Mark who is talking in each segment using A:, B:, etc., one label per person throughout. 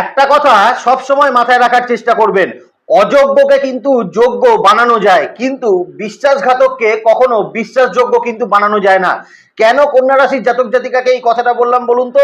A: একটা কথা সব সময় মাথায় রাখার চেষ্টা করবেন। অযোগ্যকে কিন্তু যোগ্য বানানো যায়, কিন্তু বিশ্বাসঘাতককে কখনো বিশ্বাসযোগ্য কিন্তু বানানো যায় না। কেন কন্যা রাশির জাতক জাতিকাকে এই কথাটা বললাম বলুন তো?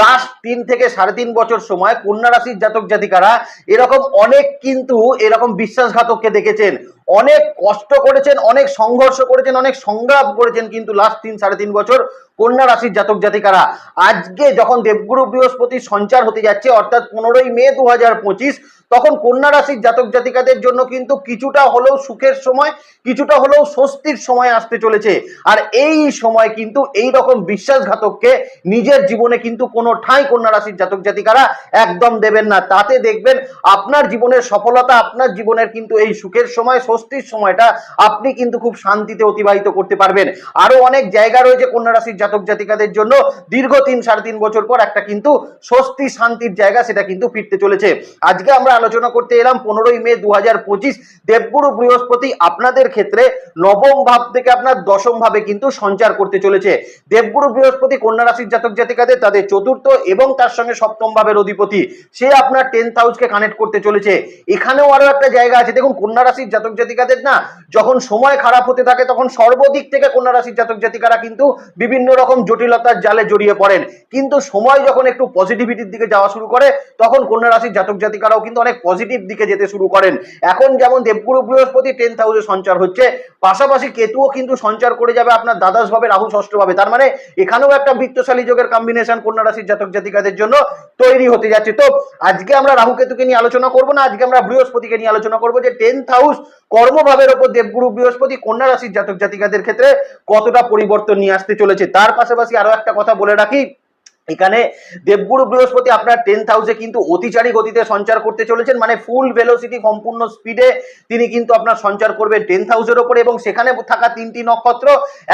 A: লাস্ট তিন থেকে সাড়ে তিন বছর সময় কন্যা রাশির জাতক জাতিকারা এরকম অনেক কিন্তু এরকম বিশ্বাসঘাতককে দেখেছেন। অনেক কষ্ট করেছেন, অনেক সংঘর্ষ করেছেন, অনেক সংগ্রাম করেছেন কিন্তু লাস্ট তিন সাড়ে তিন বছর কন্যা রাশির জাতক জাতিকারা। আজকে যখন দেবগুরু বৃহস্পতি সঞ্চার হতে যাচ্ছে, অর্থাৎ পনেরোই মে দু হাজার পঁচিশ, তখন কন্যা রাশির জাতক জাতিকাদের জন্য কিন্তু কিছুটা হলেও সুখের সময়, কিছুটা হলেও স্বস্তির সময় আসতে চলেছে। আর এই সময় কিন্তু এই রকম বিশ্বাসঘাতককে নিজের জীবনে কিন্তু কোনো ঠাঁই কন্যা রাশির জাতক জাতিকারা একদম দেবেন না। তাতে দেখবেন আপনার জীবনের সফলতা, আপনার জীবনের কিন্তু এই সুখের সময়, স্বস্তির সময়টা আপনি কিন্তু খুব শান্তিতে অতিবাহিত করতে পারবেন। আরও অনেক জায়গা রয়েছে কন্যা রাশির জাতক জাতিকাদের জন্য। দীর্ঘ তিন, সাড়ে তিন বছর পর একটা কিন্তু স্বস্তি, শান্তির জায়গা সেটা কিন্তু ফিরতে চলেছে। আজকে আমরা আলোচনা করতে এলাম পনেরোই মে দু হাজার পঁচিশ দেবগুরু বৃহস্পতি। আপনাদের ক্ষেত্রে নবম ভাব থেকে আপনার দশম ভাবে কিন্তু সঞ্চার করতে চলেছে। দেবগুরু বৃহস্পতি, কন্যা রাশির জাতক জাতিকাদের তাদের চতুর্থ এবং তার সঙ্গে সপ্তম ভাবের অধিপতি। সে আপনার টেন্থ হাউসকে কানেক্ট করতে চলেছে। এখানেও আরও একটা জায়গা আছে। দেখুন, কন্যা রাশির জাতক জাতিকাদের না, যখন সময় খারাপ হতে থাকে, তখন সর্বদিক থেকে কন্যা রাশির জাতক জাতিকারা কিন্তু বিভিন্ন রকম জটিলতার জালে জড়িয়ে পড়েন। কিন্তু সময় যখন একটু পজিটিভিটির দিকে যাওয়া শুরু করে, তখন কন্যা রাশির জাতক জাতিকারাও কিন্তু অনেক পজিটিভ দিকে যেতে শুরু করেন। এখন যেমন দেবগুরু বৃহস্পতি টেন্থ হাউসে সঞ্চার হচ্ছে। পাশাপাশি কেতুও কিন্তু সঞ্চার করে যাবে আপনার দ্বাদশ ভাবে রাহু ষষ্ঠ ভাবে। তার মানে এখানেও একটা বৃত্তশালী যোগের কম্বিনেশন কন্যা রাশির জাতক জাতিকাদের জন্য তৈরি হতে যাচ্ছে। তো আজকে আমরা রাহুকেতুকে নিয়ে আলোচনা করব না, আজকে আমরা বৃহস্পতিকে নিয়ে আলোচনা করব যে টেন্থ হাউস কর্মভাবের ওপর দেবগুরু বৃহস্পতি কন্যা রাশির জাতক জাতিকাদের ক্ষেত্রে কতটা পরিবর্তন নিয়ে আসতে চলেছে। তার পাশাপাশি আরও একটা কথা বলে রাখি এখানে দেবগুরু বৃহস্পতি আপনার টেন্থ হাউসে কিন্তু অতিচারী গতিতে সঞ্চার করতে চলেছেন মানে ফুল ভেলোসিটি সম্পূর্ণ স্পিডে তিনি কিন্তু আপনার সঞ্চার করবেন টেন্থ হাউসের ওপরে এবং সেখানে থাকা তিনটি নক্ষত্র,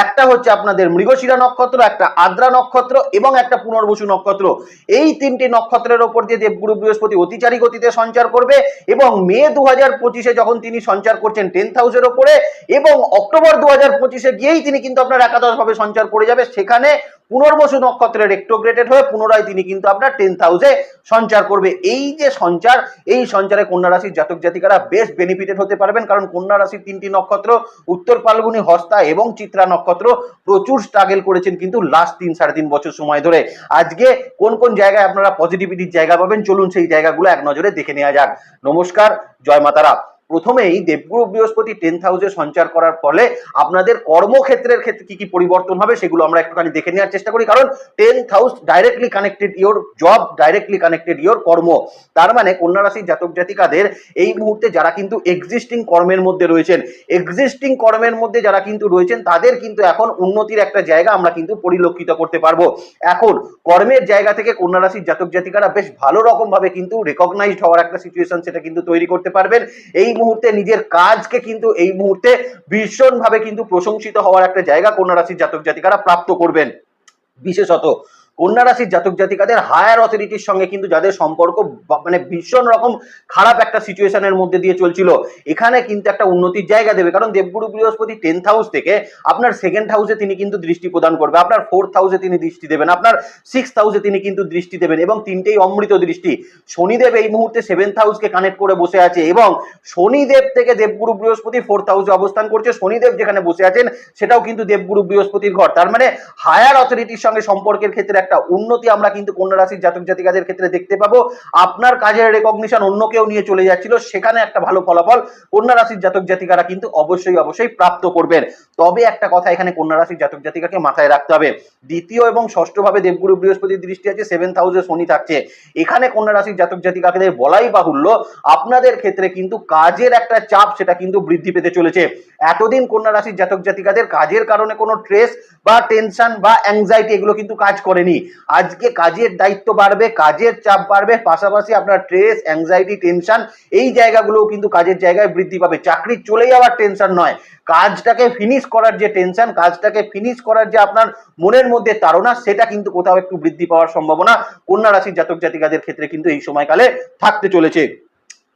A: একটা হচ্ছে আপনাদের মৃগশিরা নক্ষত্র, একটা আদ্রা নক্ষত্র এবং একটা পুনর্বসু নক্ষত্র। এই তিনটি নক্ষত্রের ওপর দিয়ে দেবগুরু বৃহস্পতি অতিচারী গতিতে সঞ্চার করবে এবং মে দু হাজার পঁচিশে যখন তিনি সঞ্চার করছেন টেন্থ হাউসের ওপরে এবং অক্টোবর দু হাজার পঁচিশে গিয়েই তিনি কিন্তু আপনার একাদশভাবে সঞ্চার করে যাবে, সেখানে পুনর্বসু নক্ষত্রের রেক্টোগ্রেটেড হয়ে পুনরায় তিনি কিন্তু আপনার টেন্থ হাউসে সঞ্চার করবে। এই যে সঞ্চার, এই সঞ্চারে কন্যা রাশির জাতক জাতিকারা বেশ বেনিফিটেড হতে পারবেন, কারণ কন্যা রাশির তিনটি নক্ষত্র, উত্তর ফাল্গুনি, হস্তা এবং চিত্রা নক্ষত্র প্রচুর স্ট্রাগেল করেছেন কিন্তু লাস্ট তিন সাড়ে তিন বছর সময় ধরে। আজকে কোন কোন জায়গায় আপনারা পজিটিভিটির জায়গা পাবেন? চলুন সেই জায়গাগুলো এক নজরে দেখে নেওয়া যাক। নমস্কার, জয় মাতারা। প্রথমেই দেবগুরু বৃহস্পতি টেন্থ হাউসে সঞ্চার করার ফলে আপনাদের কর্মক্ষেত্রের ক্ষেত্রে কি কি পরিবর্তন হবে সেগুলো আমরা একটুখানি দেখে নেওয়ার চেষ্টা করি। কারণ tenth house directly connected your job directly connected your কর্ম। তার মানে কন্যা রাশির জাতক জাতিকাদের এই মুহূর্তে যারা কিন্তু এক্সিস্টিং কর্মের মধ্যে রয়েছেন এক্সিস্টিং কর্মের মধ্যে যারা কিন্তু রয়েছেন, তাদের কিন্তু এখন উন্নতির একটা জায়গা আমরা কিন্তু পরিলক্ষিত করতে পারব। এখন কর্মের জায়গা থেকে কন্যা রাশির জাতক জাতিকারা বেশ ভালো রকম ভাবে কিন্তু রেকগনাইজড হওয়ার একটা সিচুয়েশন সেটা কিন্তু তৈরি করতে পারবেন। এই মুহূর্তে নিজের কাজকে কিন্তু এই মুহূর্তে ভীষণ ভাবে কিন্তু প্রশংসিত হওয়ার একটা জায়গা কন্যা রাশির জাতক জাতিকারা প্রাপ্ত করবেন। বিশেষত কন্যা রাশির জাতক জাতিকাদের হায়ার অথরিটির সঙ্গে কিন্তু যাদের সম্পর্ক মানে ভীষণ রকম খারাপ একটা সিচুয়েশনের মধ্যে দিয়ে চলছিল, এখানে কিন্তু একটা উন্নতির জায়গা দেবে। কারণ দেবগুরু বৃহস্পতি টেন্থ হাউস থেকে আপনার সেকেন্ড হাউসে তিনি কিন্তু দৃষ্টি প্রদান করবে, আপনার ফোর্থ হাউসে তিনি দৃষ্টি দেবেন, আপনার সিক্স হাউসে তিনি কিন্তু দৃষ্টি দেবেন এবং তিনটেই অমৃত দৃষ্টি। শনিদেব এই মুহূর্তে সেভেন্থ হাউসকে কানেক্ট করে বসে আছে এবং শনিদেব থেকে দেবগুরু বৃহস্পতি ফোর্থ হাউসে অবস্থান করছে। শনিদেব যেখানে বসে আছেন, সেটাও কিন্তু দেবগুরু বৃহস্পতির ঘর। তার মানে হায়ার অথরিটির সঙ্গে সম্পর্কের ক্ষেত্রে একটা উন্নতি আমরা কিন্তু কন্যা রাশির জাতক জাতিকাদের ক্ষেত্রে দেখতে পাবো। আপনার কাজের রেকগনিশন অন্য কেউ নিয়ে চলে যাচ্ছিল, সেখানে একটা ভালো ফলাফল কন্যা রাশির জাতক জাতিকারা কিন্তু অবশ্যই অবশ্যই প্রাপ্ত করবেন। তবে একটা কথা এখানে কন্যা রাশির জাতক জাতিকাকে মাথায় রাখতে হবে। দ্বিতীয় এবং ষষ্ঠ ভাবে দেবগুরু বৃহস্পতির দৃষ্টি আছে সেভেন্থ হাউসে শনি থাকছে। এখানে কন্যা রাশির জাতক জাতিকাদের বলাই বাহুল্য, আপনাদের ক্ষেত্রে কিন্তু কাজের একটা চাপ সেটা কিন্তু বৃদ্ধি পেতে চলেছে। এতদিন কন্যা রাশির জাতক জাতিকাদের কাজের কারণে কোনো স্ট্রেস বা টেনশন বা অ্যাংজাইটি এগুলো কিন্তু কাজ করেনি। আজকে কাজের দায়িত্ব বাড়বে, কাজের চাপ বাড়বে, পাশাপাশি আপনার স্ট্রেস অ্যাংজাইটি টেনশন এই জায়গাগুলোও কিন্তু কাজের জায়গায় বৃদ্ধি পাবে। চাকরি চলে যাওয়ার টেনশন নয়। কাজটাকে ফিনিশ করার যে টেনশন কাজটাকে ফিনিশ করার যে আপনার মনের মধ্যে তাড়না, সেটা কিন্তু কোথাও একটু বৃদ্ধি পাওয়ার সম্ভাবনা। কন্যা রাশির জাতক জাতিকাদের ক্ষেত্রে কিন্তু এই সময়কালে থাকতে চলেছে।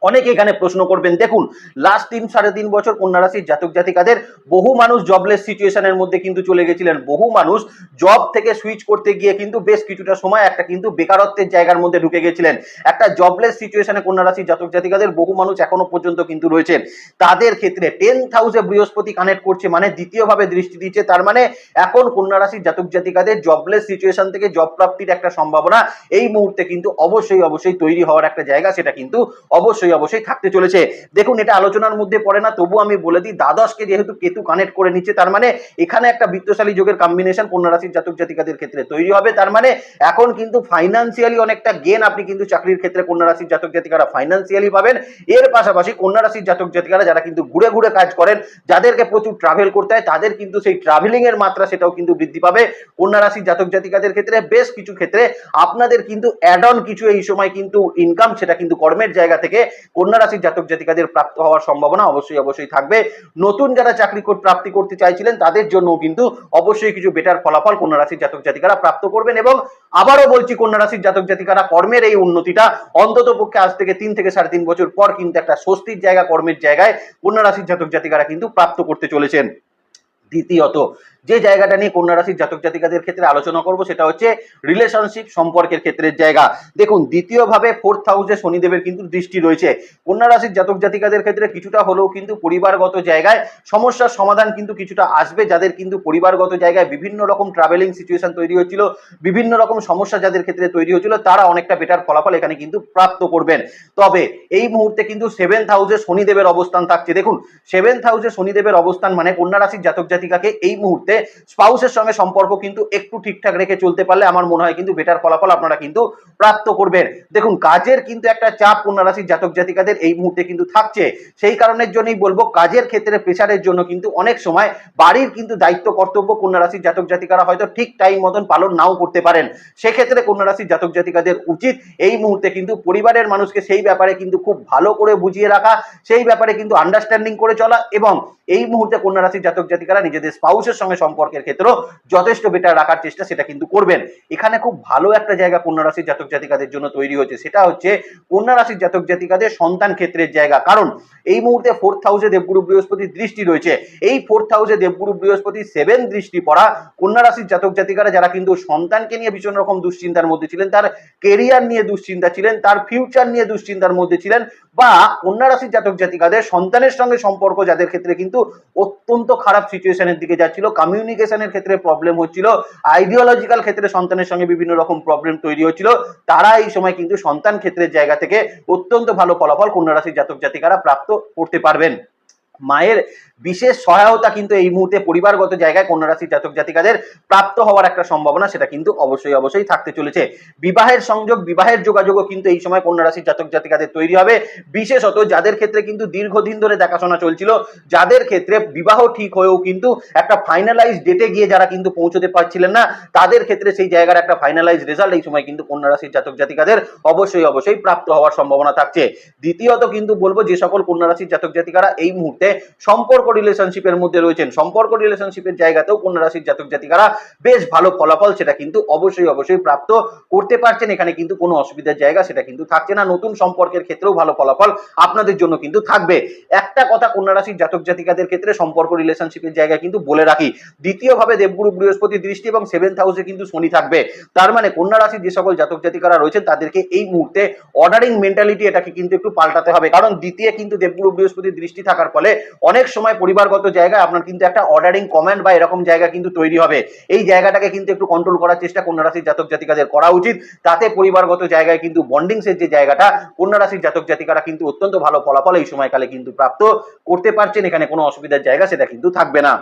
A: অনেকে এখানে প্রশ্ন করবেন, দেখুন লাস্ট তিন সাড়ে তিন বছর কন্যা রাশির জাতক জাতিকাদের বহু মানুষ জবলেস সিচুয়েশনের মধ্যে কিন্তু চলে গেছিলেন। বহু মানুষ জব থেকে সুইচ করতে গিয়ে কিন্তু বেশ কিছুটা সময় একটা কিন্তু বেকারত্বের জায়গার মধ্যে ঢুকে গেছিলেন। একটা জবলেস সিচুয়েশনে কন্যা রাশির জাতক জাতিকাদের বহু মানুষ এখনও পর্যন্ত কিন্তু রয়েছেন তাদের ক্ষেত্রে টেন হাউসে বৃহস্পতি কানেক্ট করছে মানে দ্বিতীয়ভাবে দৃষ্টি দিচ্ছে। তার মানে এখন কন্যা রাশির জাতক জাতিকাদের জবলেস সিচুয়েশন থেকে জব প্রাপ্তির একটা সম্ভাবনা এই মুহূর্তে কিন্তু অবশ্যই অবশ্যই তৈরি হওয়ার একটা জায়গা, সেটা কিন্তু অবশ্যই অবশ্যই থাকতে চলেছে। দেখুন, এটা আলোচনার মধ্যে পড়ে না তবু আমি বলে দিই, দ্বাদশকে যেহেতু কেতু কানেক্ট করে নিচ্ছে, তার মানে এখানে একটা বৃত্তশালী যোগের কম্বিনেশন রাশির জাতক জাতিকাদের ক্ষেত্রে তৈরি হবে। তার মানে এখন কিন্তু ফাইন্যান্সিয়ালি অনেকটা গেন আপনি কিন্তু চাকরির ক্ষেত্রে রাশির জাতক জাতিকারা ফাইন্যান্সিয়ালি পাবেন। এর পাশাপাশি রাশির জাতক জাতিকারা যারা কিন্তু ঘুরে ঘুরে কাজ করেন, যাদেরকে প্রচুর ট্রাভেল করতে হয়, তাদের কিন্তু সেই ট্রাভেলিং এর মাত্রা সেটাও কিন্তু বৃদ্ধি পাবে। রাশির জাতক জাতিকাদের ক্ষেত্রে বেশ কিছু ক্ষেত্রে আপনাদের কিন্তু অ্যাড অন কিছু এই সময় কিন্তু ইনকাম সেটা কিন্তু কর্মের জায়গা থেকে কন্যা রাশির জাতক জাতিকাদের প্রাপ্ত হওয়ার সম্ভাবনা অবশ্যই অবশ্যই থাকবে। নতুন যারা চাকরি প্রাপ্তি করতে চাইছিলেন, তাদের জন্য কিন্তু অবশ্যই কিছু বেটার ফলাফল কন্যা রাশির জাতক জাতিকারা প্রাপ্ত করবেন এবং আবারও বলছি কন্যা রাশির জাতক জাতিকারা কর্মের এই উন্নতিটা অন্তত পক্ষে আজ থেকে তিন থেকে সাড়ে তিন বছর পর কিন্তু একটা স্বস্তির জায়গা, কর্মের জায়গায় কন্যা রাশির জাতক জাতিকারা কিন্তু প্রাপ্ত করতে চলেছেন। দ্বিতীয়ত যে জায়গাটা নিয়ে কন্যা রাশির জাতক জাতিকাদের ক্ষেত্রে আলোচনা করব, সেটা হচ্ছে রিলেশনশিপ সম্পর্কের ক্ষেত্রের জায়গা। দেখুন, দ্বিতীয়ভাবে ফোর্থ হাউসে শনিদেবের কিন্তু দৃষ্টি রয়েছে। কন্যা রাশির জাতক জাতিকাদের ক্ষেত্রে কিছুটা হলেও কিন্তু পরিবারগত জায়গায় সমস্যার সমাধান কিন্তু কিছুটা আসবে। যাদের কিন্তু পরিবারগত জায়গায় বিভিন্ন রকম ট্রাভেলিং সিচুয়েশন তৈরি হচ্ছিল, বিভিন্ন রকম সমস্যা যাদের ক্ষেত্রে তৈরি হচ্ছিল, তারা অনেকটা বেটার ফলাফল এখানে কিন্তু প্রাপ্ত করবেন। তবে এই মুহূর্তে কিন্তু সেভেন্থ হাউসে শনিদেবের অবস্থান থাকছে। দেখুন সেভেন্থ হাউসে শনিদেবের অবস্থান মানে কন্যা রাশির জাতক জাতিকাকে এই মুহূর্তে স্পাউসের সঙ্গে সম্পর্ক কিন্তু একটু ঠিকঠাক রেখে চলতে পারলে আমার মনে হয় কিন্তু বেটার ফলাফল আপনারা কিন্তু প্রাপ্ত করবেন। দেখুন, কাজের কিন্তু একটা চাপ কন্যা রাশির জাতক জাতিকাদের এই মুহূর্তে কিন্তু থাকছে। সেই কারণের জন্যই বলব, কাজের ক্ষেত্রে প্রেশারের জন্য কিন্তু অনেক সময় বাড়ির কিন্তু দায়িত্ব, কর্তব্য কন্যা রাশির জাতক জাতিকারা হয়তো ঠিক টাইম মতন পালন নাও করতে পারেন। সেক্ষেত্রে কন্যা রাশির জাতক জাতিকাদের উচিত এই মুহূর্তে কিন্তু পরিবারের মানুষকে সেই ব্যাপারে কিন্তু খুব ভালো করে বুঝিয়ে রাখা, সেই ব্যাপারে কিন্তু আন্ডারস্ট্যান্ডিং করে চলা এবং এই মুহূর্তে কন্যা রাশির জাতক জাতিকারা নিজেদের স্পাউসের সঙ্গে সম্পর্কের ক্ষেত্রেও যথেষ্ট বেটার রাখার চেষ্টা সেটা কিন্তু করবেন। এখানে খুব ভালো একটা জায়গা কন্যা রাশির জাতক জাতিকাদের জন্য তৈরি হচ্ছে সেটা হচ্ছে কন্যা রাশির জাতক জাতিকাদের সন্তান ক্ষেত্রের জায়গা। কারণ এই মুহূর্তে ফোর্থ হাউসে দেবগুরু বৃহস্পতির দৃষ্টি রয়েছে। এই ফোর্থ হাউসে দেবগুরু বৃহস্পতি সেভেন দৃষ্টি পড়া কন্যা রাশির জাতক জাতিকারা যারা কিন্তু সন্তানকে নিয়ে ভীষণ রকম দুশ্চিন্তার মধ্যে ছিলেন, তার কেরিয়ার নিয়ে দুশ্চিন্তা ছিলেন, তার ফিউচার নিয়ে দুশ্চিন্তার মধ্যে ছিলেন বা কন্যা রাশির জাতক জাতিকাদের সন্তানের সঙ্গে সম্পর্ক যাদের ক্ষেত্রে কিন্তু অত্যন্ত খারাপ সিচুয়েশনের দিকে যাচ্ছিল। কমিউনিকেশনের ক্ষেত্রে প্রবলেম হচ্ছিল আইডিওলজিক্যাল ক্ষেত্রে সন্তানের সঙ্গে বিভিন্ন রকম প্রবলেম তৈরি হচ্ছিল। তারা এই সময় কিন্তু সন্তান ক্ষেত্রের জায়গা থেকে অত্যন্ত ভালো ফলাফল কন্যা রাশির জাতক জাতিকারা প্রাপ্ত করতে পারবেন। মায়ের বিশেষ সহায়তা কিন্তু এই মুহূর্তে পরিবারগত জায়গায় কন্যা রাশির জাতক জাতিকাদের প্রাপ্ত হওয়ার একটা সম্ভাবনা, সেটা কিন্তু অবশ্যই অবশ্যই থাকতে চলেছে। বিবাহের সংযোগ, বিবাহের যোগাযোগও কিন্তু এই সময় কন্যা রাশির জাতক জাতিকাদের তৈরি হবে। বিশেষত যাদের ক্ষেত্রে কিন্তু দীর্ঘদিন ধরে দেখাশোনা চলছিল, যাদের ক্ষেত্রে বিবাহ ঠিক হয়েও কিন্তু একটা ফাইনালাইজ ডেটে গিয়ে যারা কিন্তু পৌঁছতে পারছিলেন না, তাদের ক্ষেত্রে সেই জায়গার একটা ফাইনালাইজ রেজাল্ট এই সময় কিন্তু কন্যা রাশির জাতক জাতিকাদের অবশ্যই অবশ্যই প্রাপ্ত হওয়ার সম্ভাবনা থাকছে। দ্বিতীয়ত কিন্তু বলব, যে সকল কন্যা রাশির জাতক জাতিকারা এই মুহূর্তে সম্পর্ক রিলেশনশিপের মধ্যে রয়েছেন। সম্পর্ক রিলেশনশিপের জায়গাতেও কন্যা রাশির জাতক জাতিকারা বেশ ভালো ফলাফল সেটা কিন্তু অবশ্যই অবশ্যই প্রাপ্ত করতে পারছেন। এখানে কিন্তু কোনো অসুবিধার জায়গা সেটা কিন্তু থাকছে না। নতুন সম্পর্কের ক্ষেত্রেও ভালো ফলাফল আপনাদের জন্য কিন্তু থাকবে। একটা কথা কন্যা রাশির জাতক জাতিকাদের ক্ষেত্রে সম্পর্ক রিলেশনশিপের জায়গায় কিন্তু বলে রাখি। দ্বিতীয়ভাবে দেবগুরু বৃহস্পতি দৃষ্টি এবং সেভেন্থ হাউসে কিন্তু শনি থাকবে। তার মানে কন্যা রাশির যে সকল জাতক জাতিকারা রয়েছেন তাদেরকে এই মুহূর্তে অর্ডারিং মেন্টালিটি এটাকে কিন্তু একটু পাল্টাতে হবে। কারণ দ্বিতীয় কিন্তু দেবগুরু বৃহস্পতির দৃষ্টি থাকার ফলে অনেক সময় পরিবারগত জায়গায় আপনার কিন্তু একটা অর্ডারিং কমেন্ট বা এরকম জায়গা কিন্তু তৈরি হবে। এই জায়গাটাকে কিন্তু একটু কন্ট্রোল করার চেষ্টা কন্যা রাশির জাতক জাতিকাদের করা উচিত। তাতে পরিবারগত জায়গায় কিন্তু বন্ডিংসের যে জায়গাটা কন্যা রাশির জাতক জাতিকারা কিন্তু অত্যন্ত ভালো ফলাফল এই সময়কালে কিন্তু প্রাপ্ত করতে পারছেন। এখানে কোনো অসুবিধার জায়গা সেটা কিন্তু থাকবে না।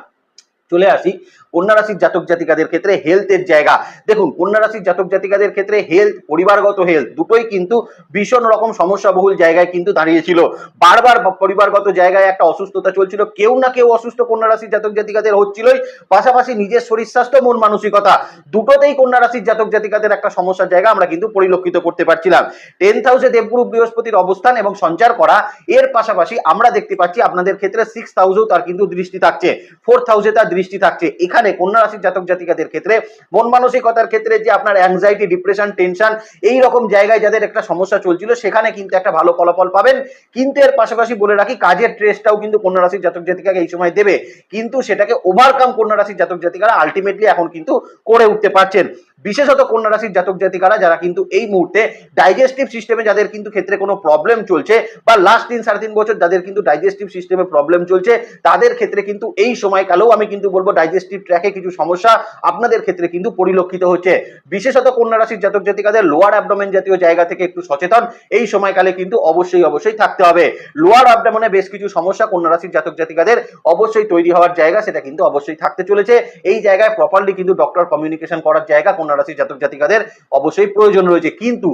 A: চলে আসি। কন্যা রাশির জাতক জাতিকাদের ক্ষেত্রে হেলথের জায়গা। দেখুন কন্যা রাশির জাতক জাতিকাদের ক্ষেত্রে হেলথ পরিবারগত হেলথ দুটোই কিন্তু ভীষণ রকম সমস্যা বহুল জায়গায় কিন্তু দাঁড়িয়েছিল। বারবার পরিবারগত জায়গায় একটা অসুস্থতা চলছিল, কেউ না কেউ অসুস্থ কন্যা রাশির জাতক জাতিকাদের হচ্ছিলই। পাশাপাশি নিজের শরীর স্বাস্থ্য, মন মানসিকতা দুটোতেই কন্যা রাশির জাতক জাতিকাদের একটা সমস্যার জায়গা আমরা কিন্তু পরিলক্ষিত করতে পারছিলাম। টেন্থ হাউসে দেবগুরু বৃহস্পতির অবস্থান এবং সঞ্চার করা, এর পাশাপাশি আমরা দেখতে পাচ্ছি আপনাদের ক্ষেত্রে সিক্স হাউসেও তার কিন্তু দৃষ্টি থাকছে ফোর্থ হাউসে তার দৃষ্টি থাকছে। এখানে কন্যা রাশির জাতক জাতিকাদের ক্ষেত্রে, মন মানসিকতার ক্ষেত্রে যে আপনার অ্যাংজাইটি ডিপ্রেশন টেনশন এই রকম জায়গায় যাদের একটা সমস্যা চলছিল, সেখানে কিন্তু একটা ভালো ফলাফল পাবেন। কিন্তু এর পাশাপাশি বলে রাখি, কাজের ট্রেসটাও কিন্তু কন্যা রাশির জাতক জাতিকাকে এই সময় দেবে। কিন্তু সেটাকে ওভারকাম কন্যা রাশির জাতক জাতিকারা আলটিমেটলি এখন কিন্তু করে উঠতে পারছেন। বিশেষত কন্যা রাশির জাতক জাতিকারা যারা কিন্তু এই মুহূর্তে ডাইজেস্টিভ সিস্টেমে যাদের কিন্তু ক্ষেত্রে কোনো প্রবলেম চলছে বা লাস্ট তিন সাড়ে তিন বছর যাদের কিন্তু ডাইজেস্টিভ সিস্টেমে প্রবলেম চলছে, তাদের ক্ষেত্রে কিন্তু এই সময়কালেও আমি কিন্তু বলব ডাইজেস্টিভ ট্র্যাকে কিছু সমস্যা আপনাদের ক্ষেত্রে কিন্তু পরিলক্ষিত হচ্ছে। বিশেষত কন্যা রাশির জাতক জাতিকাদের লোয়ার অ্যাবডোমেন জাতীয় জায়গা থেকে একটু সচেতন, এই সময়কালে কিন্তু অবশ্যই অবশ্যই থাকতে হবে। লোয়ার অ্যাবডোমেনে বেশ কিছু সমস্যা কন্যা রাশির জাতক জাতিকাদের অবশ্যই তৈরি হওয়ার জায়গা, সেটা কিন্তু অবশ্যই থাকতে চলেছে। এই জায়গায় প্রপারলি কিন্তু ডক্টর কমিউনিকেশন করার জায়গা কন্যা রাশির জাতক জাতিকাদের অবশ্যই প্রয়োজন রয়েছে। কিন্তু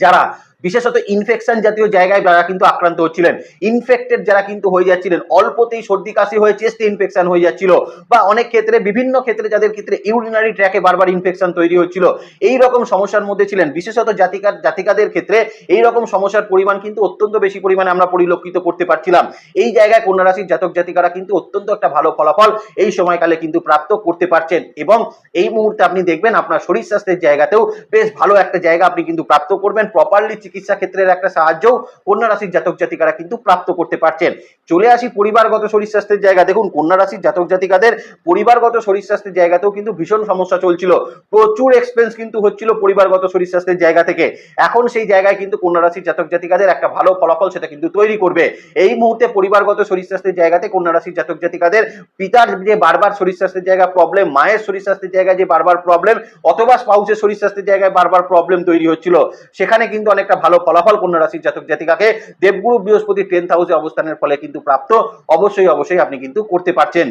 A: যারা বিশেষত ইনফেকশন জাতীয় জায়গায় যারা কিন্তু আক্রান্ত হচ্ছিলেন। ইনফেক্টেড যারা কিন্তু হয়ে যাচ্ছিলেন, অল্পতেই সর্দি কাশি হয়ে চেস্টে ইনফেকশন হয়ে যাচ্ছিল বা অনেক ক্ষেত্রে, বিভিন্ন ক্ষেত্রে যাদের ক্ষেত্রে ইউরিনারি ট্র্যাকে বারবার ইনফেকশন তৈরি হচ্ছিল, এই রকম সমস্যার মধ্যে ছিলেন। বিশেষত জাতিকার জাতিকাদের ক্ষেত্রে এই রকম সমস্যার পরিমাণ কিন্তু অত্যন্ত বেশি পরিমাণে আমরা পরিলক্ষিত করতে পারছিলাম। এই জায়গায় কন্যা রাশির জাতক জাতিকারা কিন্তু অত্যন্ত একটা ভালো ফলাফল এই সময়কালে কিন্তু প্রাপ্ত করতে পারছেন এবং এই মুহূর্তে আপনি দেখবেন আপনার শরীর স্বাস্থ্যের জায়গাতেও বেশ ভালো একটা জায়গা আপনি কিন্তু প্রাপ্ত করবেন। প্রপারলি চিকিৎসা ক্ষেত্রের একটা সাহায্যও কন্যা রাশির জাতক জাতিকারা কিন্তু প্রাপ্ত করতে পারছেন। চলে আসি পরিবারগত শরীর স্বাস্থ্যের জায়গা। দেখুন, কন্যা রাশির জাতক জাতিকাদের পরিবারগত শরীর স্বাস্থ্যের জায়গাতেও কিন্তু ভীষণ সমস্যা চলছিল। প্রচুর এক্সপেন্স কিন্তু হচ্ছিল পরিবারগত শরীর স্বাস্থ্যের জায়গা থেকে। এখন সেই জায়গায় কিন্তু কন্যা রাশির জাতক জাতিকাদের একটা ভালো ফলাফল সেটা কিন্তু তৈরি করবে। এই মুহূর্তে পরিবারগত শরীর স্বাস্থ্যের জায়গাতে কন্যা রাশির জাতক জাতিকাদের পিতার যে বারবার শরীর স্বাস্থ্যের জায়গা প্রবলেম মায়ের শরীর স্বাস্থ্যের জায়গায় যে বারবার প্রবলেম অথবা স্পাউসের শরীর স্বাস্থ্যের জায়গায় বারবার প্রবলেম তৈরি হচ্ছিল। সেখানে কিন্তু অনেকটা ভালো ফলাফল কন্যা রাশির জাতক জাতিকাকে দেবগুরু বৃহস্পতি টেন্থ হাউসে অবস্থানের ফলে কিন্তু প্রাপ্ত। অবশ্যই অবশ্যই আপনি কিন্তু করতে পারছেন।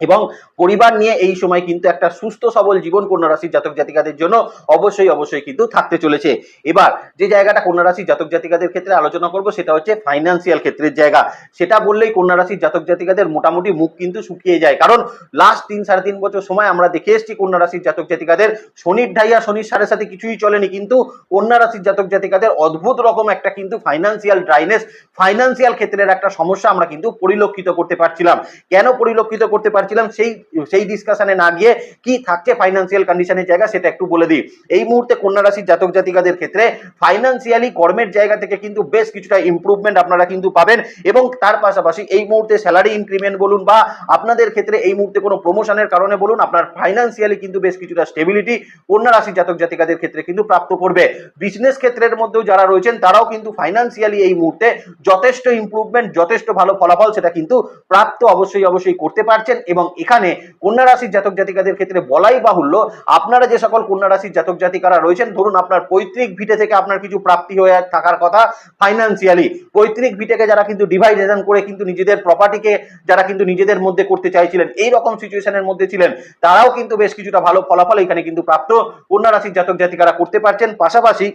A: এবং পরিবার নিয়ে এই সময় কিন্তু একটা সুস্থ সবল জীবন কন্যা রাশির জাতক জাতিকাদের জন্য অবশ্যই অবশ্যই কিন্তু থাকতে চলেছে। এবার যে জায়গাটা কন্যা রাশির জাতক জাতিকাদের ক্ষেত্রে আলোচনা করব সেটা হচ্ছে ফাইন্যান্সিয়াল ক্ষেত্রের জায়গা। সেটা বললেই কন্যা রাশির জাতক জাতিকাদের মোটামুটি মুখ কিন্তু শুকিয়ে যায়। কারণ লাস্ট তিন সাড়ে তিন বছর সময় আমরা দেখে এসেছি কন্যা রাশির জাতক জাতিকাদের শনির ঢাইয়া, শনির সাড়ে সাথে কিছুই চলেনি। কিন্তু কন্যা রাশির জাতক জাতিকাদের অদ্ভুত রকম একটা কিন্তু ফাইন্যান্সিয়াল ড্রাইনেস ফাইন্যান্সিয়াল ক্ষেত্রের একটা সমস্যা আমরা কিন্তু পরিলক্ষিত করতে পারছিলাম। কেন পরিলক্ষিত করতে পারছিলাম সেই সেই ডিসকাশনে না গিয়ে কি থাকছে ফাইন্যান্সিয়াল কন্ডিশনের জায়গা সেটা একটু বলে দিই। এই মুহূর্তে কন্যা রাশির জাতক জাতিকাদের ক্ষেত্রে ফাইন্যান্সিয়ালি কর্মের জায়গা থেকে কিন্তু বেশ কিছুটা ইমপ্রুভমেন্ট আপনারা কিন্তু পাবেন এবং তার পাশাপাশি এই মুহূর্তে স্যালারি ইনক্রিমেন্ট বলুন বা আপনাদের ক্ষেত্রে এই মুহূর্তে কোনো প্রমোশনের কারণে বলুন, আপনার ফাইন্যান্সিয়ালি কিন্তু বেশ কিছুটা স্টেবিলিটি কন্যা রাশির জাতক জাতিকাদের ক্ষেত্রে কিন্তু প্রাপ্ত করবে। বিজনেস ক্ষেত্রের মধ্যেও যারা রয়েছেন, তারাও কিন্তু ফাইন্যান্সিয়ালি এই মুহূর্তে যথেষ্ট ইমপ্রুভমেন্ট যথেষ্ট ভালো ফলাফল সেটা কিন্তু প্রাপ্ত অবশ্যই অবশ্যই করতে পারছেন এবং এখানে কন্যা রাশির জাতক জাতিকাদের ক্ষেত্রে বলাই বাহুল্য, আপনারা যে সকল কন্যা রাশির জাতক জাতিকারা রয়েছেন, ধরুন আপনার পৈতৃক ভিটে থেকে আপনার কিছু প্রাপ্তি হয়ে থাকার কথা ফাইন্যান্সিয়ালি পৈতৃক ভিটেকে যারা কিন্তু ডিভাইডেশন করে কিন্তু নিজেদের প্রপার্টিকে যারা কিন্তু নিজেদের মধ্যে করতে চাইছিলেন এই রকম সিচুয়েশনের মধ্যে ছিলেন, তারাও কিন্তু বেশ কিছুটা ভালো ফলাফল এখানে কিন্তু প্রাপ্ত কন্যা রাশির জাতক জাতিকারা করতে পারছেন। পাশাপাশি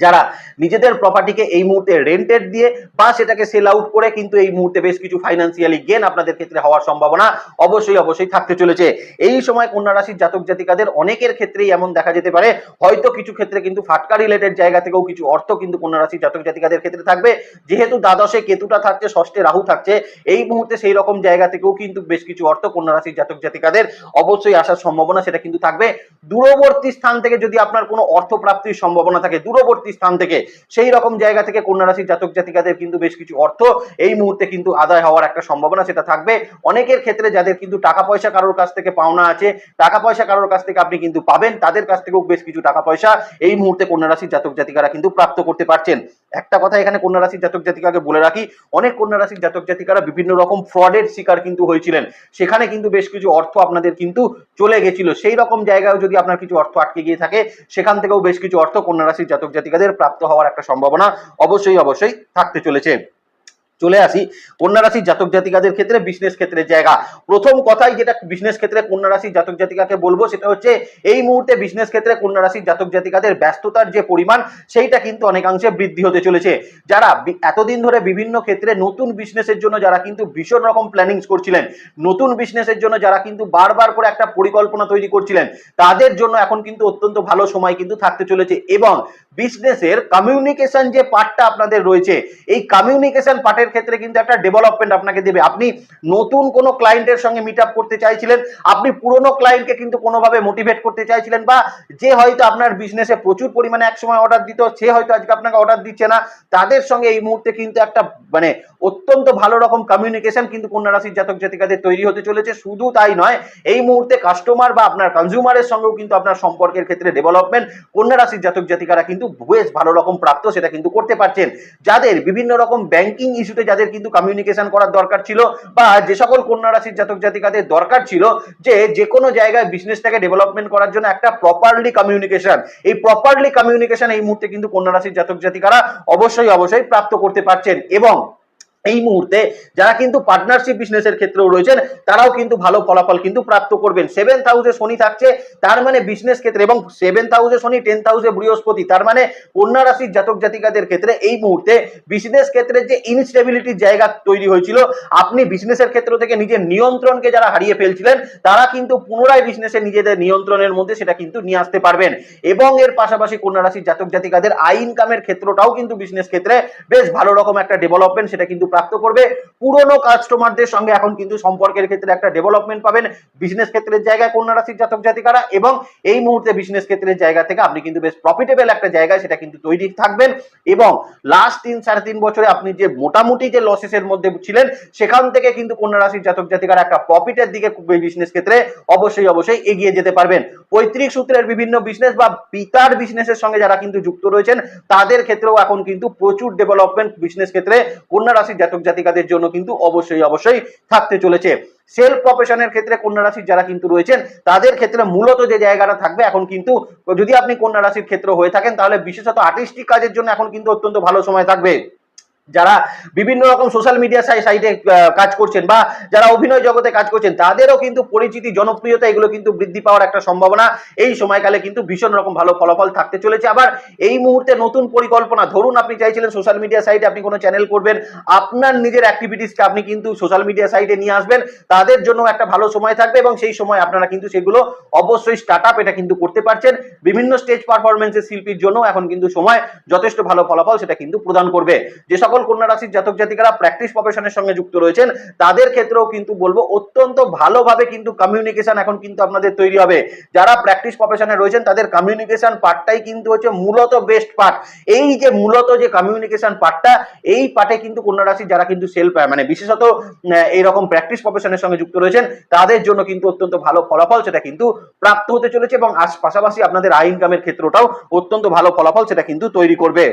A: যারা নিজেদের প্রপার্টিকে এই মুহূর্তে রেন্টেড দিয়ে বা সেটাকে সেল আউট করে কিন্তু এই মুহূর্তে বেশ কিছু ফাইন্যান্সিয়ালি গেন আপনাদের ক্ষেত্রে হওয়ার সম্ভাবনা অবশ্যই অবশ্যই থাকতে চলেছে। এই সময় কন্যা রাশির জাতক জাতিকাদের অনেকের ক্ষেত্রেই এমন দেখা যেতে পারে, হয়তো কিছু ক্ষেত্রে কিন্তু ফাটকা রিলেটেড জায়গা থেকেও কিছু অর্থ কিন্তু কন্যা রাশির জাতক জাতিকাদের ক্ষেত্রে থাকবে। যেহেতু দ্বাদশে কেতুটা থাকছে, ষষ্ঠে রাহু থাকছে, এই মুহূর্তে সেই রকম জায়গা থেকেও কিন্তু বেশ কিছু অর্থ কন্যা রাশির জাতক জাতিকাদের অবশ্যই আসার সম্ভাবনা সেটা কিন্তু থাকবে। দূরবর্তী স্থান থেকে যদি আপনার কোনো অর্থ প্রাপ্তির সম্ভাবনা থাকে, দূরবর্তী স্থান থেকে। সেই রকম জায়গা থেকে কন্যা রাশির জাতক জাতিকাদের কিন্তু বেশ কিছু অর্থ এই মুহূর্তে কিন্তু আদায় হওয়ার একটা সম্ভাবনা সেটা থাকবে। অনেকের ক্ষেত্রে যাদের কিন্তু টাকা পয়সা কারোর কাছ থেকে পাওনা আছে, টাকা পয়সা কারোর কাছ থেকে আপনি কিন্তু পাবেন, তাদের কাছ থেকেও বেশ কিছু টাকা পয়সা এই মুহূর্তে কন্যা রাশির জাতক জাতিকারা কিন্তু প্রাপ্ত করতে পারছেন। একটা কথা এখানে কন্যা রাশির জাতক জাতিকাকে বলে রাখি, অনেক কন্যা রাশির জাতক জাতিকারা বিভিন্ন রকম ফ্রডের শিকার কিন্তু হয়েছিলেন। সেখানে কিন্তু বেশ কিছু অর্থ আপনাদের কিন্তু চলে গেছিল। সেই রকম জায়গায় যদি আপনার কিছু অর্থ আটকে গিয়ে থাকে, সেখান থেকেও বেশ কিছু অর্থ কন্যা রাশির জাতক জাতিকাদের প্রাপ্ত হওয়ার একটা সম্ভাবনা অবশ্যই অবশ্যই থাকতে চলেছে। চলে আসি কন্যা রাশির জাতক জাতিকাদের ক্ষেত্রে বিজনেস ক্ষেত্রের জায়গা। প্রথম কথাই যেটা বিজনেস ক্ষেত্রে কন্যা রাশির জাতক জাতিকাকে বলব, সেটা হচ্ছে এই মুহূর্তে বিজনেস ক্ষেত্রে কন্যা রাশির জাতক জাতিকাদের ব্যস্ততার যে পরিমাণ, সেইটা কিন্তু অনেকাংশে বৃদ্ধি হতে চলেছে। যারা এতদিন ধরে বিভিন্ন ক্ষেত্রে নতুন বিজনেসের জন্য যারা কিন্তু ভীষণ রকম প্ল্যানিংস করছিলেন, নতুন বিজনেসের জন্য যারা কিন্তু বারবার করে একটা পরিকল্পনা তৈরি করছিলেন, তাদের জন্য এখন কিন্তু অত্যন্ত ভালো সময় কিন্তু থাকতে চলেছে। এবং বিজনেসের কমিউনিকেশন যে পার্টটা আপনাদের রয়েছে, এই কমিউনিকেশন পার্টের ক্ষেত্রে কিন্তু একটা ডেভেলপমেন্ট আপনাকে দেবে। আপনি নতুন কোনো ক্লায়েন্টের সঙ্গে মিট আপ করতে চাইছিলেন, আপনি পুরনো ক্লায়েন্টকে কিন্তু কোনোভাবে মোটিভেট করতে চাইছিলেন বা যে হয়তো আপনার বিজনেসে প্রচুর পরিমাণে একসময় অর্ডার দিত, সে হয়তো আজকে আপনাকে অর্ডার দিচ্ছে না। তাদের সঙ্গে এই মুহূর্তে কিন্তু একটা মানে অত্যন্ত ভালো রকম কমিউনিকেশন কিন্তু কন্যা রাশির জাতক জাতিকাদের তৈরি হতে চলেছে। শুধু তাই নয়, এই মুহূর্তে কাস্টমার বা আপনার কনজিউমারের সঙ্গেও কিন্তু আপনার সম্পর্কের ক্ষেত্রে ডেভেলপমেন্ট কন্যা রাশির জাতক জাতিকারা কিন্তু বেশ ভালো রকম প্রাপ্ত সেটা কিন্তু করতে পারছেন। যাদের বিভিন্ন রকম ব্যাংকিং ইস্যুতে যাদের কিন্তু কমিউনিকেশন করার দরকার ছিল বা যে সকল কন্যা রাশির জাতক জাতিকাদের দরকার ছিল যে যে কোনো জায়গায় বিজনেসটাকে ডেভেলপমেন্ট করার জন্য একটা প্রপারলি কমিউনিকেশন এই প্রপারলি কমিউনিকেশন এই মুহূর্তে কিন্তু কন্যা রাশির জাতক জাতিকারা অবশ্যই অবশ্যই প্রাপ্ত করতে পারছেন এবং এই মুহূর্তে যারা কিন্তু পার্টনারশিপ বিজনেসের ক্ষেত্রেও রয়েছেন, তারাও কিন্তু ভালো ফলাফল কিন্তু প্রাপ্ত করবেন। সেভেন হাউসে শনি থাকছে, তার মানে বিজনেস ক্ষেত্রে এবং সেভেন হাউসে শনি টেন্থ হাউসে বৃহস্পতি, তার মানে কন্যা রাশির জাতক জাতিকাদের ক্ষেত্রে এই মুহূর্তে বিজনেস ক্ষেত্রে যে ইনস্টেবিলিটির জায়গা তৈরি হয়েছিল, আপনি বিজনেসের ক্ষেত্র থেকে নিজের নিয়ন্ত্রণকে যারা হারিয়ে ফেলছিলেন, তারা কিন্তু পুনরায় বিজনেসে নিজেদের নিয়ন্ত্রণের মধ্যে সেটা কিন্তু নিয়ে আসতে পারবেন। এবং এর পাশাপাশি কন্যা রাশির জাতক জাতিকাদের আই ইনকামের ক্ষেত্রটাও কিন্তু বিজনেস ক্ষেত্রে বেশ ভালো রকম একটা ডেভেলপমেন্ট সেটা কিন্তু প্রাপ্ত করবে। পুরনো কাস্টমারদের সঙ্গে এখন কিন্তু সম্পর্কের ক্ষেত্রে একটা ডেভেলপমেন্ট পাবেন। বিজনেস ক্ষেত্রের জায়গায় কন্যা রাশির জাতক জাতিকারা এবং এই মুহূর্তে বিজনেস ক্ষেত্রের জায়গা থেকে আপনি কিন্তু বেশ প্রফিটেবল একটা জায়গায় সেটা কিন্তু তৈরি থাকবেন। এবং লাস্ট তিন, সাড়ে তিন বছরে আপনি যে মোটামুটি যে লসেসের মধ্যে ছিলেন, সেখান থেকে কিন্তু কন্যা রাশির জাতক জাতিকারা একটা প্রফিটের দিকে বিজনেস ক্ষেত্রে অবশ্যই অবশ্যই এগিয়ে যেতে পারবেন। পৈতৃক সূত্রের বিভিন্ন বিজনেস বা পিতার বিজনেসের সঙ্গে যারা কিন্তু যুক্ত রয়েছেন, তাদের ক্ষেত্রেও এখন কিন্তু প্রচুর ডেভেলপমেন্ট বিজনেস ক্ষেত্রে কন্যা রাশির জাতক জাতিকাদের জন্য কিন্তু অবশ্যই অবশ্যই থাকতে চলেছে। সেলফ প্রফেশনের ক্ষেত্রে কন্যা রাশির যারা কিন্তু রয়েছেন, তাদের ক্ষেত্রে মূলত যে জায়গাটা থাকবে এখন কিন্তু, যদি আপনি কন্যা রাশির ক্ষেত্র হয়ে থাকেন, তাহলে বিশেষত আর্টিস্টিক কাজের জন্য এখন কিন্তু অত্যন্ত ভালো সময় থাকবে। যারা বিভিন্ন রকম সোশ্যাল মিডিয়া সাইটে কাজ করছেন বা যারা অভিনয় জগতে কাজ করছেন, তাদেরও কিন্তু পরিচিতি, জনপ্রিয়তা এগুলো কিন্তু বৃদ্ধি পাওয়ার একটা সম্ভাবনা এই সময়কালে কিন্তু ভীষণ রকম ভালো ফলাফল থাকতে চলেছে। আবার এই মুহূর্তে নতুন পরিকল্পনা, ধরুন আপনি চাইছিলেন সোশ্যাল মিডিয়া সাইটে আপনি কোনো চ্যানেল করবেন, আপনার নিজের অ্যাক্টিভিটিসকে আপনি কিন্তু সোশ্যাল মিডিয়া সাইটে নিয়ে আসবেন, তাদের জন্য একটা ভালো সময় থাকবে এবং সেই সময় আপনারা কিন্তু সেগুলো অবশ্যই স্টার্ট আপ এটা কিন্তু করতে পারছেন। বিভিন্ন স্টেজ পারফরমেন্সের শিল্পীর জন্য এখন কিন্তু সময় যথেষ্ট ভালো ফলাফল সেটা কিন্তু প্রদান করবে। যে সকল কন্যা রাশির জাতক জাতিকারা প্র্যাকটিস প্রফেশনের সঙ্গে যুক্ত রয়েছেন। তাদের ক্ষেত্রেও কিন্তু বলব, অত্যন্ত ভালোভাবে কিন্তু কমিউনিকেশন এখন কিন্তু আপনাদের তৈরি হবে। যারা প্র্যাকটিস প্রফেশনে রয়েছেন, তাদের কমিউনিকেশন পার্টটাই কিন্তু হচ্ছে মূলত বেস্ট পার্ট এই যে মূলত যে কমিউনিকেশন পার্টটা এই পার্টে কিন্তু কন্যা রাশির যারা কিন্তু সেলফ মানে বিশেষত এইরকম প্র্যাকটিস প্রফেশনের সঙ্গে যুক্ত রয়েছেন, তাদের জন্য কিন্তু অত্যন্ত ভালো ফলাফল সেটা কিন্তু প্রাপ্ত হতে চলেছে এবং পাশাপাশি আপনাদের আয় ইনকামের ক্ষেত্রটাও অত্যন্ত ভালো ফলাফল সেটা কিন্তু তৈরি করবে।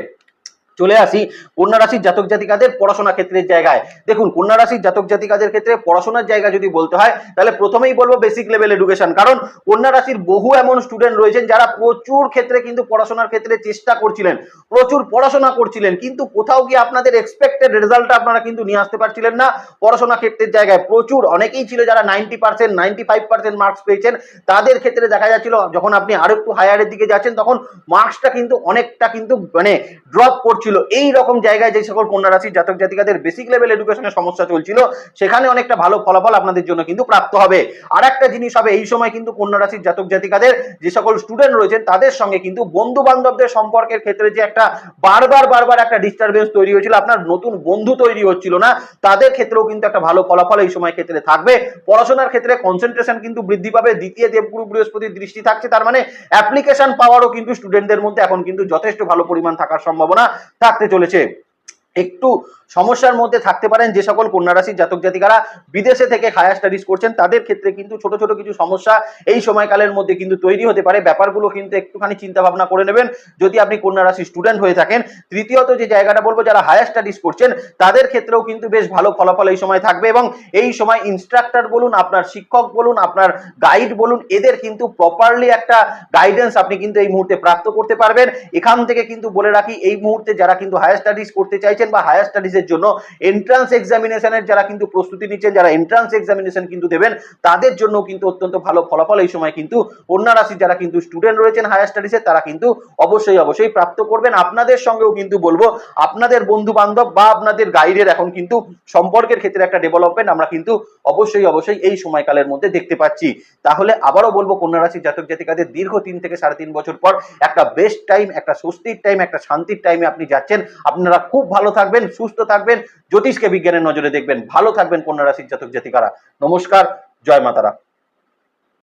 A: চলে আসি কন্যা রাশির জাতক জাতিকাদের পড়াশোনা ক্ষেত্রের জায়গায়। দেখুন, কন্যা রাশির জাতক জাতিকাদের ক্ষেত্রে পড়াশোনার জায়গা যদি বলতে হয়, তাহলে প্রথমেই বলব বেসিক লেভেল এডুকেশন কারণ কন্যা রাশির বহু এমন স্টুডেন্ট রয়েছেন যারা প্রচুর ক্ষেত্রে কিন্তু পড়াশোনার ক্ষেত্রে চেষ্টা করছিলেন, প্রচুর পড়াশোনা করছিলেন, কিন্তু কোথাও গিয়ে আপনাদের এক্সপেক্টেড রেজাল্টটা আপনারা কিন্তু নিয়ে আসতে পারছিলেন না পড়াশোনা ক্ষেত্রের জায়গায়। প্রচুর অনেকেই ছিল যারা ninety percent ninety five percent marks পেয়েছেন। তাদের ক্ষেত্রে দেখা যাচ্ছিল, যখন আপনি আরও একটু হায়ারের দিকে যাচ্ছেন, তখন মার্কসটা কিন্তু অনেকটা কিন্তু মানে ড্রপ করছিল। এই রকম জায়গায় যে সকল কন্যা রাশির জাতক জাতিকাদের বেসিক লেভেল এডুকেশনের সমস্যা চলছিল, সেখানে অনেকটা ভালো ফলাফল আপনাদের জন্য কিন্তু প্রাপ্ত হবে। আর একটা জিনিস হবে, এই সময় কিন্তু কন্যা রাশির জাতক জাতিকাদের যে সকল স্টুডেন্ট রয়েছেন, তাদের সঙ্গে কিন্তু বন্ধু বান্ধবদের সম্পর্কের ক্ষেত্রে যে একটা বারবার বারবার একটা ডিস্টারবেন্স তৈরি হয়েছিল, আপনার নতুন বন্ধু তৈরি হচ্ছিল না, তাদের ক্ষেত্রেও কিন্তু একটা ভালো ফলাফল এই সময় ক্ষেত্রে থাকবে। পড়াশোনার ক্ষেত্রে কনসেন্ট্রেশন কিন্তু বৃদ্ধি পাবে, দ্বিতীয় দেবগুরু বৃহস্পতির দৃষ্টি থাকছে, তার মানে অ্যাপ্লিকেশন পাওয়ারও কিন্তু স্টুডেন্টদের মধ্যে এখন কিন্তু যথেষ্ট ভালো পরিমাণ থাকার সম্ভাবনা থাকতে চলেছে। একটু সমস্যার মধ্যে থাকতে পারেন যে সকল কন্যা রাশির জাতক জাতিকারা বিদেশে থেকে হায়ার স্টাডিজ করছেন, তাদের ক্ষেত্রে কিন্তু ছোট ছোট কিছু সমস্যা এই সময়কালের মধ্যে কিন্তু তৈরি হতে পারে। ব্যাপারগুলো কিন্তু একটুখানি চিন্তা ভাবনা করে নেবেন। যদি আপনি কন্যা রাশির স্টুডেন্ট হয়ে থাকেন, তৃতীয়ত যে জায়গাটা বলব, যারা হায়ার স্টাডিজ করছেন, তাদের ক্ষেত্রেও কিন্তু বেশ ভালো ফলাফল এই সময় থাকবে এবং এই সময় ইনস্ট্রাক্টর বলুন, আপনার শিক্ষক বলুন, আপনার গাইড বলুন, এদের কিন্তু প্রপারলি একটা গাইডেন্স আপনি কিন্তু এই মুহূর্তে প্রাপ্ত করতে পারবেন। এখান থেকে কিন্তু বলে রাখি, এই মুহূর্তে যারা কিন্তু হায়ার স্টাডিজ করতে চাইছেন চাইছেন বা হায়ার স্টাডিজের জন্য এন্ট্রান্স এক্সামিনেশনের যারা কিন্তু প্রস্তুতি নিচ্ছেন, যারা এন্ট্রান্স এক্সামিনেশন কিন্তু দেবেন, তাদের জন্য কিন্তু অত্যন্ত ভালো ফলাফল এই সময় কিন্তু কন্যা রাশি যারা কিন্তু স্টুডেন্ট রয়েছেন হায়ার স্টাডিজে তারা কিন্তু অবশ্যই অবশ্যই প্রাপ্ত করবেন। আপনাদের সঙ্গেও কিন্তু বলব, আপনাদের বন্ধু বান্ধব বা আপনাদের গাইডের এখন কিন্তু সম্পর্কের ক্ষেত্রে একটা ডেভেলপমেন্ট আমরা কিন্তু অবশ্যই অবশ্যই এই সময়কালের মধ্যে দেখতে পাচ্ছি। তাহলে আবারও বলব, কন্যা রাশির জাতক জাতিকাদের দীর্ঘ তিন থেকে সাড়ে তিন বছর পর একটা বেস্ট টাইম একটা স্বস্তির টাইম একটা শান্তির টাইমে আপনি যাচ্ছেন। আপনারা খুব ভালো থাকবেন, সুস্থ থাকবেন, জ্যোতিষকে বিজ্ঞানের নজরে দেখবেন। ভালো থাকবেন কন্যা রাশির জাতক জাতিকারা। নমস্কার, জয় মাতারা।